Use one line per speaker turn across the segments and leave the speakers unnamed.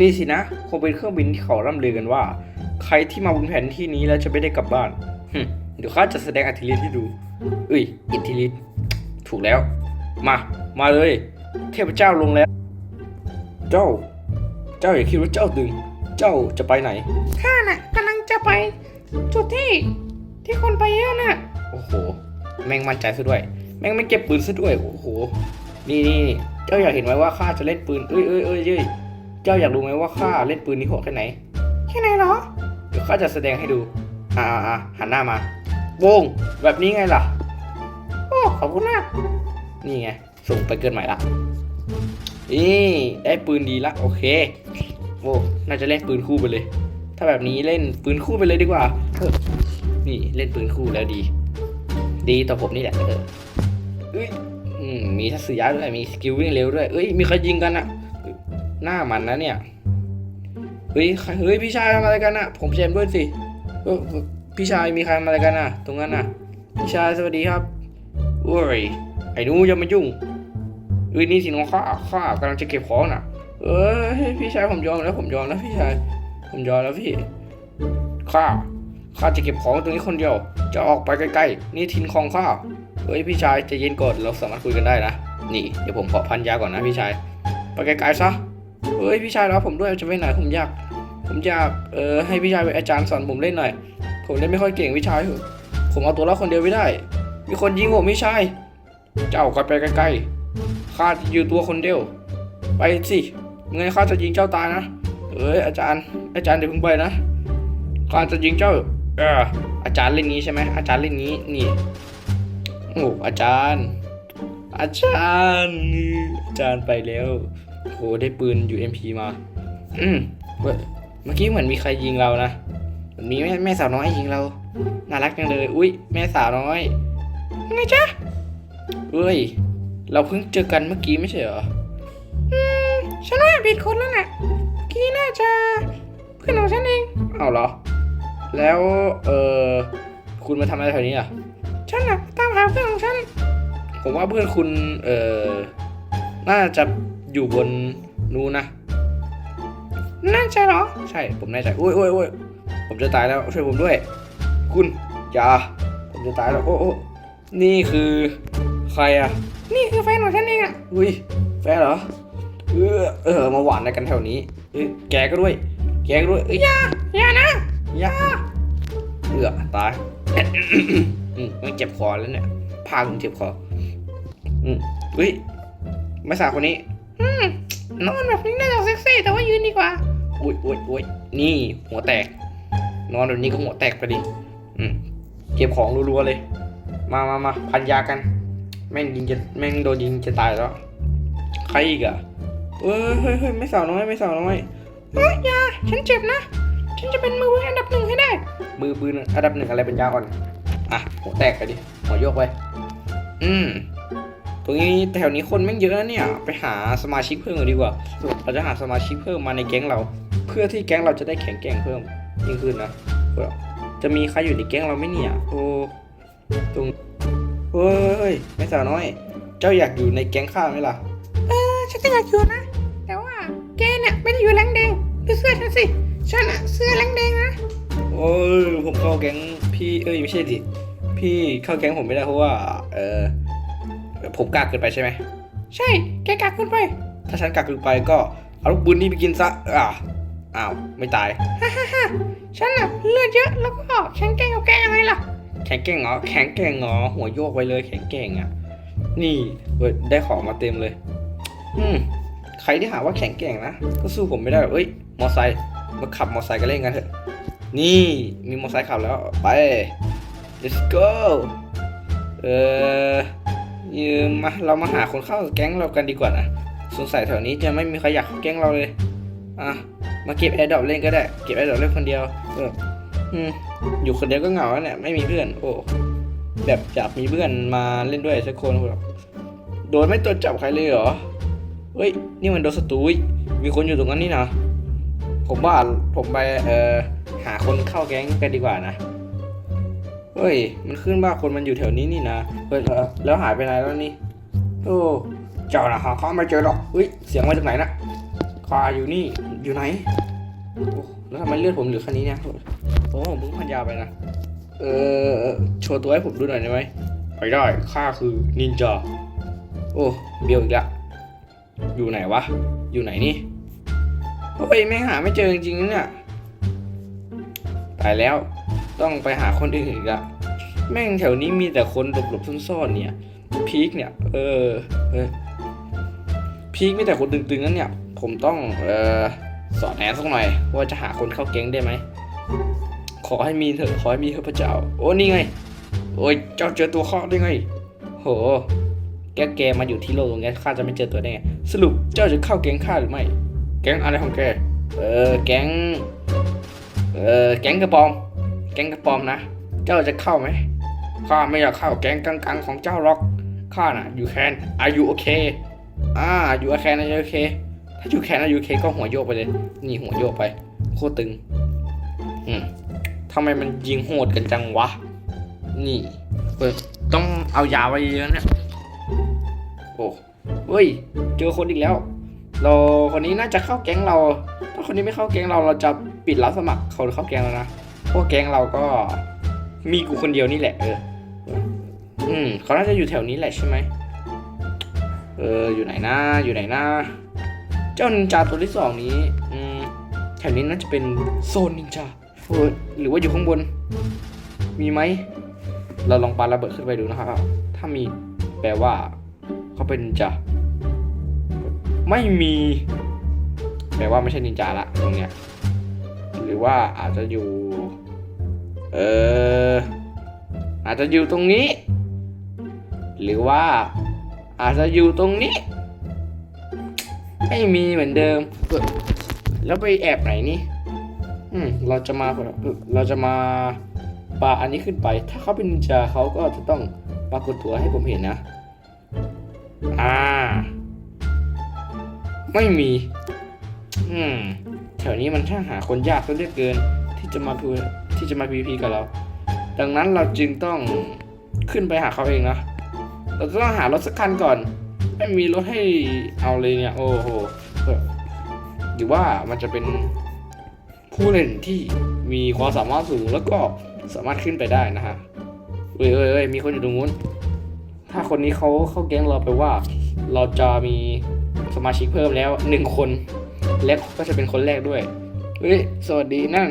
นี่สินะคงเป็นเครื่องบินที่เขาร่ำลือกันว่า ใครที่มาบนแผนที่นี้แล้วจะไม่ได้กลับบ้านหึเดี๋ยวข้าจะแสดงอิทธิฤทธิ์ให้ดูเอ้ยอิทธิฤทธิ์ถูกแล้ว มา มาเลย เทพเจ้าลงแล้ว เจ้า เจ้าอย่าคิดว่าเจ้าดึง เจ้าจะไปไหน
ข้าน่ะกำลังจะไป จุดที่ ที่คนไปเยอะน่ะ
โอ้โห แม่งมั่นใจซะด้วย แม่งไม่เก็บปืนซะด้วย โอ้โห นี่นี่นี่เจ้าอยากเห็นไหมว่าข้าจะเล่นปืน เอ้ยเอ้ยเอ้ยเอ้ย เจ้าอยากรู้ไหมว่าข้าเล่นปืนนี่โหดแค่ไหน
แค่ไหนเหรอ
เดี๋ยวข้าจะแสดงให้ดู อ่าอ่าอ่าหันหน้ามาโบงแบบนี้ไงล่ะ
โอ้ ขอบคุณมาก
นี่ไง ส่งไปเกินใหม่ละ นี่ได้ปืนดีละ โอเค โอ้น่าจะเล่นปืนคู่ไปเลย ถ้าแบบนี้เล่นปืนคู่ไปเลยดีกว่าเออนี่เล่นปืนคู่แล้วดี ดีต่อผมนี่แหละเออเอ้ยอืมมีทัศยะด้วย มีสกิลวิ่งเร็วด้วย เอ้ย มีใครยิงกันอะเอ้ย หน้ามันนะเนี่ย เฮ้ยเฮ้ยพี่ชายทำอะไรกันอะผมเชมด้วยสิพี่ชายมีใครทำอะไรกันอะตรงนั้นอะพี่ชายสวัสดีครับโอ้ยไอ้หนูอย่ามายุ่งเอ้ยนี่สิน้องข้าข้ากำลังจะเก็บของน่ะ เออพี่ชายผมยอมแล้วผมยอมแล้วพี่ชายผมยอมแล้วพี่ข้าข้าจะเก็บของตรงนี้คนเดียว จะออกไปใกล้ๆ นี่ทินของข้าเฮ้ยพี่ชายจะเย็นก่อนเราสามารถคุยกันได้นะ นี่เดี๋ยวผมขอพันยาก่อนนะพี่ชาย ไปไกลๆซะ เฮ้ยพี่ชายรอผมด้วยจะไปไหนผมอยาก ผมอยากเออให้พี่ชายเป็นอาจารย์สอนผมเล่นหน่อย ผมเล่นไม่ค่อยเก่งพี่ชายผมเอาตัวรอดคนเดียวไม่ได้ มีคนยิงผมพี่ชายเจ้าก็ไปใกล้ๆข้าจะอยู่ตัวคนเดียว ไปสิไม่งั้นข้าจะยิงเจ้าตายนะเอ้ยอาจารย์ อาจารย์เดี๋ยวพิ่งไปนะข้าจะยิงเจ้า เอออาจารย์เล่นงี้ใช่ไหมอาจารย์เล่นงี้นี่โอ้อาจารย์ อาจารย์อาจารย์ไปแล้ว โหได้ปืน UMP มาอืมเว้ยเมื่อกี้เหมือนมีใครยิงเรานะเหมือนมีแม่แม่สาวน้อยยิงเรา น่ารักจังเลย อุ้ยแม่สาวน้อย
ไงจ๊ะ
เอ้ย เราเพิ่งเจอกันเมื่อกี้ไม่ใช่เหรอ
อืมฉันว่าผิดคนแล้วน่ะกี้น่าจะเพื่อนของฉันเอง
เอาเหรอ แล้วเออคุณมาทำอะไรแถวนี้อะ
ฉันน่ะตามหาเพื่อนของฉัน
ผมว่าเพื่อนคุณเออน่าจะ อยู่บนนู้นนะ
น่าจะเหรอ
ใช่ ผมแน่ใจโอ้ยโอ้ยโอ้ยผมจะตายแล้ว ช่วยผมด้วย คุณอย่าผมจะตายแล้วโอ้โอ้นี่คือใครอะ
นี่คือแฟนของฉันเองอะ
อุ้ยแฟนเหรอ เออเออมาหวานอะไรกันแถวนี้เอ้ยแกก็ด้วย แกก็ด้วยเอ้ย
อย่านะ
อย่าเอือตายอืมมันเจ็บคอแล้วเนี่ยพาคุณเจ็บคออืมอุ้ยไม่สาวคนนี้
อืม นอนแบบนี้น่าจะเซ็กซี่แต่ว่ายืนดีกว่า
อุ้ยอุ้ยอุ้ยนี่หัวแตก นอนแบบนี้ก็หัวแตกไปดิอืมเก็บของรัวๆเลย มามามาพันยากัน แม่งยิงจะแม่งโดนยิงจะตายแล้ว ใครอีกอะเอ้ยเฮ้ยเฮ้ยไม่สาวน้อยไม่สาวน้อย
เฮ้ยอย่าฉันเจ็บนะ ฉันจะเป็นมือปืนอันดับหนึ่งให้ได้
มือปืนอันดับหนึ่งอะไรเป็นยาอ่อน อะหัวแตกไปดิหัวโยกไป อืม ตรงนี้แถวนี้คนแม่งเยอะนะเนี่ย ไปหาสมาชิกเพิ่มกันดีกว่าเราจะหาสมาชิกเพิ่มมาในแก๊งเรา เพื่อที่แก๊งเราจะได้แข็งแกร่งเพิ่มยิ่งขึ้นนะเพื่อจะมีใครอยู่ในแก๊งเราไหมเนี่ย โอ้ตรงเฮ้ยไม่สาวน้อย เจ้าอยากอยู่ในแก๊งข้าไหมล่ะ
เออฉันก็อยากอยู่นะ แต่ว่าแกเนี่ยไม่ได้อยู่แรงแดงดูเสื้อฉันสิฉันอะเสื้อแรงแดงนะ
โอ้ยผมเข้าแก๊งพี่เอ้ยไม่ใช่ดิพี่เข้าแก๊งผมไม่ได้เพราะว่า เออ ผมกากเกินไปใช่ไหม
ใช่ แกกักคุณไป
ถ้าฉันกากเกินไปก็เอาลูกปืนนี่ไปกินซะ อ่าอ้าว ไม่ตาย ฮ่าฮ่าฮ่า
ฉันอะเลือดเยอะแล้วก็แข็งแกร่งกับแกยังไงล่ะ
แข็งแกร่งเหรอ แข็งแกร่งเหรอ หัวโยกไปเลย แข็งแกร่งอะ นี่เว้ยได้ของมาเต็มเลย อืม ใครที่หาว่าแข็งแกร่งนะ ก็สู้ผมไม่ได้เอ้ย มอไซค์มาขับมอไซค์กันเล่นกันเถอะ นี่ มีมอไซค์ขับแล้ว ไป let's go เออ ยืมมาเรามาหาคนเข้าแก๊งเรากันดีกว่านะสงสัยแถวนี้จะไม่มีใครอยากเข้าแก๊งเราเลยอะมาเก็บแอร์ดรอปเล่นก็ได้เก็บแอร์ดรอปเล่นคนเดียวเอออืมอยู่คนเดียวก็เหงาแล้วเนี่ยไม่มีเพื่อน โอ้แบบอยากมีเพื่อนมาเล่นด้วยสักคนแบบโดนไม่ตัวจจับใครเลยเหรอเฮ้ยนี่มันโดนสตูยมีคนอยู่ตรงนั้นนี่นะผมว่าผมไปเอ่อหาคนเข้าแก๊งกันดีกว่านะ เฮ้ย มันขึ้นว่าคนมันอยู่แถวนี้นี่นะเฮ้ยแล้วหายไปไหนแล้วนี่ โอ้เจ้านะหาเขาไม่เจอหรอกเฮ้ย เสียงมาจากไหนนะขข้าอยู่นี่ อยู่ไหนโอ้แล้วทำไมเลือดผมเหลือแค่นี้เนี่ยโอ้ผมเพิ่งพันยาไปนะ เออ โชว์ตัวให้ผมดูหน่อยได้ไหมไปได้ ข้าคือนินจา โอ้เบียวอีกละ อยู่ไหนวะ อยู่ไหนนี่เฮ้ยแม่งหาไม่เจอจริงๆเนี่ย ตายแล้ว ต้องไปหาคนอื่นอีกละแม่งแถวนี้มีแต่คนหลบๆซ่อนๆเนี่ย พีคเนี่ย เออเออพีคมีแต่คนตึงๆนั้นเนี่ย ผมต้องเออสอนแหนสักหน่อย ว่าจะหาคนเข้าแก๊งได้ไหม ขอให้มีเถอะขอให้มีเถอะพระเจ้า โอ้นี่ไง โอ้ยเจ้าเจอตัวข้อได้ไง โห แกแกมาอยู่ที่โลกตรงนี้ข้าจะไม่เจอตัวได้ไง สรุปเจ้าจะเข้าแก๊งข้าหรือไม่ แก๊งอะไรของแก เออแก๊ง เออแก๊งกระปอม แก๊งกระปอมนะ เจ้าจะเข้าไหมข้าไม่อยากเข้าแก๊งกังๆของเจ้าหรอกข้าน่ะอยู่แคนอายุโอเคอ่าอยู่แคนอายุโอเค ถ้าอยู่แคนอายุโอเคก็หัวโยกไปเลย นี่หัวโยกไปโคตรตึงอืมทำไมมันยิงโหดกันจังวะ นี่เออต้องเอายาไว้เยอะเนี่ยโอ้เฮ้ย เจอคนอีกแล้ว เราคนนี้น่าจะเข้าแก๊งเรา ถ้าคนนี้ไม่เข้าแก๊งเราเราจะปิดรับสมัครเขาเข้าแก๊งแล้วนะ พราะแก๊งเราก็มีกูคนเดียวนี่แหละ เออ อืมเขาน่าจะอยู่แถวนี้แหละใช่ไหม เออ อยู่ไหนนะอยู่ไหนนะเจ้านินจาตัวที่สองนี้ อืม แถวนี้น่าจะเป็นโซนนินจาเออหรือว่าอยู่ข้างบน มีไหม เราลองปาระเบิดขึ้นไปดูนะครับ ถ้ามีแปลว่าเขาเป็นนินจา ไม่มี แปลว่าไม่ใช่นินจาละตรงเนี้ย รือว่าอาจจะอยู่ เอออาจจะอยู่ตรงนี้ หรือว่าอาจจะอยู่ตรงนี้ไม่มีเหมือนเดิม แล้วไปแอบไหนนี่อืมเราจะมาเราจะมาปาอันนี้ขึ้นไป ถ้าเขาเป็นนินจาเขาก็จะต้องปรากฏตัวให้ผมเห็นนะ อ่า ไม่มี อืม แถวนี้มันช่างหาคนยากซะเหลือเกิน ที่จะมาพูที่จะมาพีพีกับเรา ดังนั้นเราจึงต้องขึ้นไปหาเขาเองนะ เราจะต้องหารถสักคันก่อน ไม่มีรถให้เอาเลยเนี่ย โอ้โหหรือว่ามันจะเป็นผู้เล่นที่มีความสามารถสูงแล้วก็สามารถขึ้นไปได้นะฮะเอ้ยเอ้ยมีคนอยู่ตรงนู้น ถ้าคนนี้เขาเข้าแก๊งเราไปว่า เราจะมีสมาชิกเพิ่มแล้วหนึ่งคน และก็จะเป็นคนแรกด้วยเฮ้ยสวัสดีนั่น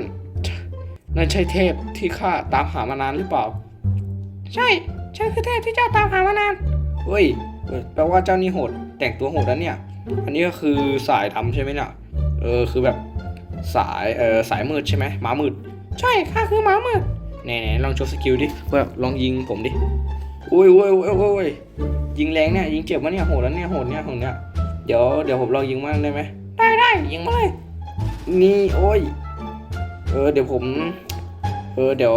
นั่นใช่เทพที่ข้าตามหามานานหรือเปล่า
ใช่ฉันคือเทพที่เจ้าตามหามานาน
เฮ้ยเออแปลว่าเจ้านี่โหด แต่งตัวโหดแล้วเนี่ย อันนี้ก็คือสายดำใช่ไหมเนี่ยเออคือแบบสายเออสายมืดใช่ไหมหมามืด
ใช่ข้าคือหมามืด
ไหนๆลองโชว์สกิลดิแบบลองยิงผมดิอุ้ยอุ้ยอุ้ยอุ้ยยิงแรงเนี่ยยิงเจ็บวะเนี่ยโหดแล้วเนี่ยโหดเนี่ยโหดเนี่ยเดี๋ยวเดี๋ยวผมลองยิงมั่งได้ไหม
ได้ได้ยิงมาเลย
นี่โอ้ย เออเดี๋ยวผม เออเดี๋ยว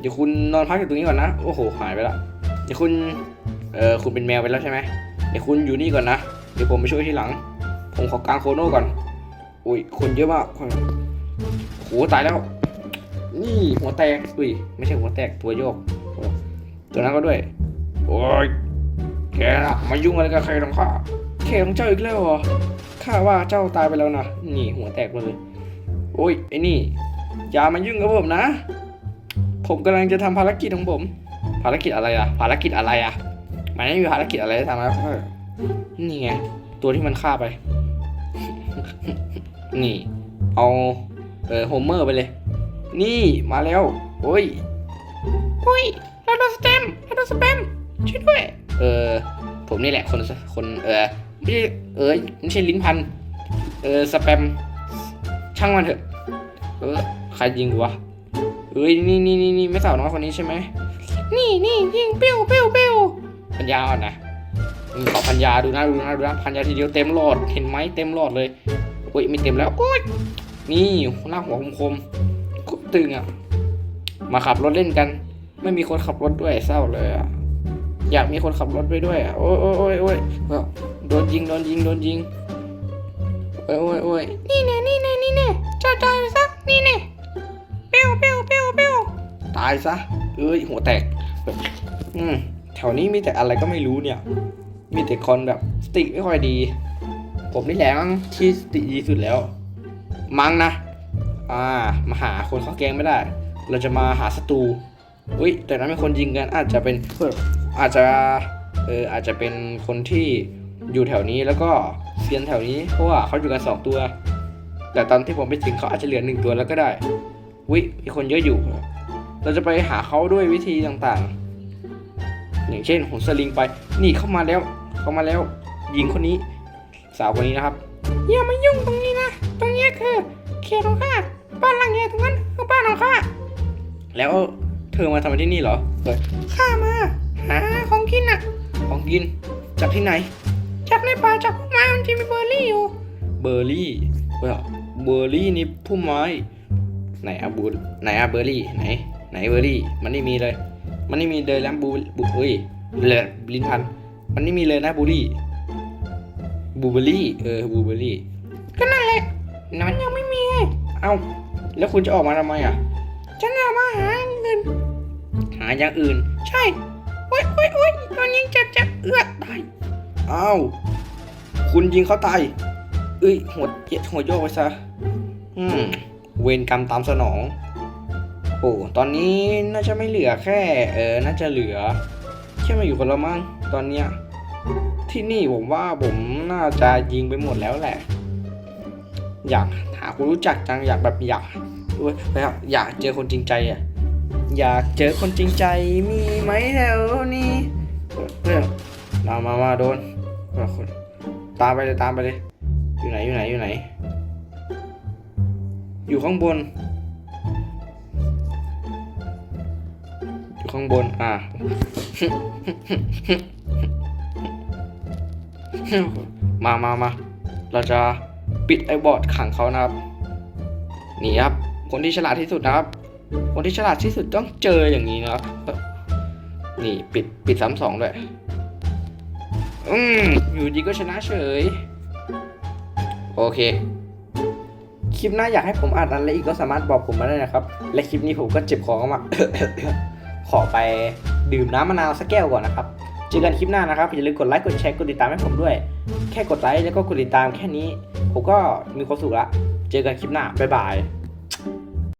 เดี๋ยวคุณนอนพักอยู่ตรงนี้ก่อนนะ โอ้โหหายไปละ เดี๋ยวคุณ เออคุณเป็นแมวไปแล้วใช่ไหมเดี๋ยวคุณอยู่นี่ก่อนนะ เดี๋ยวผมไปช่วยทีหลัง ผมขอกางโคโน่ก่อน อุ้ยคนเยอะมากโหตายแล้ว นี่หัวแตก อุ้ยไม่ใช่หัวแตกตัวโยก ตัวนั้นก็ด้วย โอ้ยแกนะมายุ่งอะไรกับใครของข้าแค่ของเจ้าอีกแล้วเหรอ ข้าว่าเจ้าตายไปแล้วนะนี่หัวแตกเลยโอ้ยไอ้นี่อย่ามายุ่งกับผมนะ ผมกำลังจะทำภารกิจของผม ภารกิจอะไรอะภารกิจอะไรอะมันไม่มีภารกิจอะไรทำแล้วนี่ไงตัวที่มันฆ่าไป นี่ เอาเออโฮมเมอร์ไปเลย นี่มาแล้วโอ้ยโอ้
ยเราโดนสแตมเราโดนสแปมช่วยด้วย
เออผมนี่แหละคนคนเออ ไม่เออไม่ใช่ลิ้นพัน เออสแปม ช่างมันเถอะ เออใครยิงกูวะเอ้ยนี่นี่นี่นี่ไม่สาวน้อยคนนี้ใช่ไหม
นี่นี่ยิงปิ้วปิ้วปิ้ว
พันยาอ่อนนะขอพันยาดูนะดูนะดูนะพันยาทีเดียวเต็มหลอด เห็นไหมเต็มหลอดเลยโอ้ยไม่เต็มแล้วโอ้ยนี่หน้าหัวคมๆกุตึงอะ มาขับรถเล่นกัน ไม่มีคนขับรถด้วยเศร้าเลยอะอยากมีคนขับรถไปด้วยอะโอ้ยโอ้ยโอ้ย โอ้ยเอ้าโดนยิงโดนยิงโดนยิงโอ้ยโอ้ยโอ้ย
นี่แน่นี่แน่นี่แน่เจ้าตายไปซะนี่แน่ปิ้วปิ้วปิ้วปิ้ว
ตายซะเอ้ยหัวแตกอืมแถวนี้มีแต่อะไรก็ไม่รู้เนี่ย มีแต่คนแบบสติไม่ค่อยดีผผมนี่แหละมั้งที่ดีสุดแล้ว มั้งนะ อ่ามาหาคนเข้าแกงไม่ได้ เราจะมาหาศัตรูอุ้ยแต่นั้นเป็นคนยิงกันอาจจะเป็นอาจจะเอออาจจะเป็นคนที่ อยู่แถวนี้แล้วก็เซียนแถวนี้เพราะว่าเขาอยู่กันสองตัว แต่ตอนที่ผมไปถึงเขาอาจจะเหลือหนึ่งตัวแล้วก็ได้วิมีคนเยอะอยู่ เราจะไปหาเขาด้วยวิธีต่างๆ อย่างเช่นโหนสลิงไป นี่เข้ามาแล้ว เข้ามาแล้วยิงคนนี้ สาวคนนี้นะครับ
อย่ามายุ่งตรงนี้นะ ตรงนี้คือเขตของข้าบ้านหลังใหญ่ตรงนั้นคือบ้านของข้า
แล้วเธอมาทำอะไรที่นี่เหรอเฮ้ย
ข้ามาหาของกินอะ
ของกินจากที่ไหน
จากในป่าจากพุ่มไม้มันจะมีเบอร์รี่อยู่
เบอร์รี่เฮ้ยเบอร์รี่นี่พุ่มไม้ไหนอะบูไหนอะเบอร์รี่ไหน ไหนเบอร์รี่มันไม่มีเลย มันไม่มีเลยแล้วบูบูเอ้ยเลยลิ้นพันมันไม่มีเลยนะบูรี่บูเบอร์รี่เออบูเบอร์รี่
ก็นั่นแหละ
นั่น
มันยังไม่มีไง
เอ้าแล้วคุณจะออกมาทำไมอะ
ฉันเอามาหาเงิน
หาอย่างอื่น
ใช่โอ๊ยโอ๊ยโอ๊ยตอนนี้เจ็บเจ็บเอื้อตาย
อ้าว คุณยิงเขาตายเอ้ยหัวเย็ดหัวโยกไปซะ อืม เวรกรรมตามสนอง โอ้ตอนนี้น่าจะไม่เหลือแค่ เออ น่าจะเหลือ แค่มาอยู่คนละมั้งตอนเนี้ย ที่นี่ผมว่าผมน่าจะยิงไปหมดแล้วแหละ อยากหาคนรู้จักจังอยากแบบอยากด้วยแบบอยากเจอคนจริงใจอะ อยากเจอคนจริงใจมีไหมแถวนี้เพื่อนมามามาโดน คนตามไปเลยตามไปเลย อยู่ไหนอยู่ไหนอยู่ไหน อยู่ข้างบน อยู่ข้างบน อ่ามามามาเราจะปิดไอ้บอดขังเขานะครับ นี่ครับ คนที่ฉลาดที่สุดนะครับ คนที่ฉลาดที่สุดต้องเจออย่างนี้นะครับ นี่ปิดปิดซ้ำสองด้วย อืม อยู่ดีก็ชนะเฉย โอเค คลิปหน้าอยากให้ผมอ่านอะไรอีกก็สามารถบอกผมมาได้นะครับ และคลิปนี้ผมก็เจ็บคอมากขอไปดื่มน้ำมะนาวสักแก้วก่อนนะครับเจอกันคลิปหน้านะครับอย่าลืมกดไลค์กดแชร์กดติดตามให้ผมด้วย แค่กดไลค์แล้วก็กดติดตามแค่นี้ ผมก็มีความสุขละ เจอกันคลิปหน้าบ๊ายบาย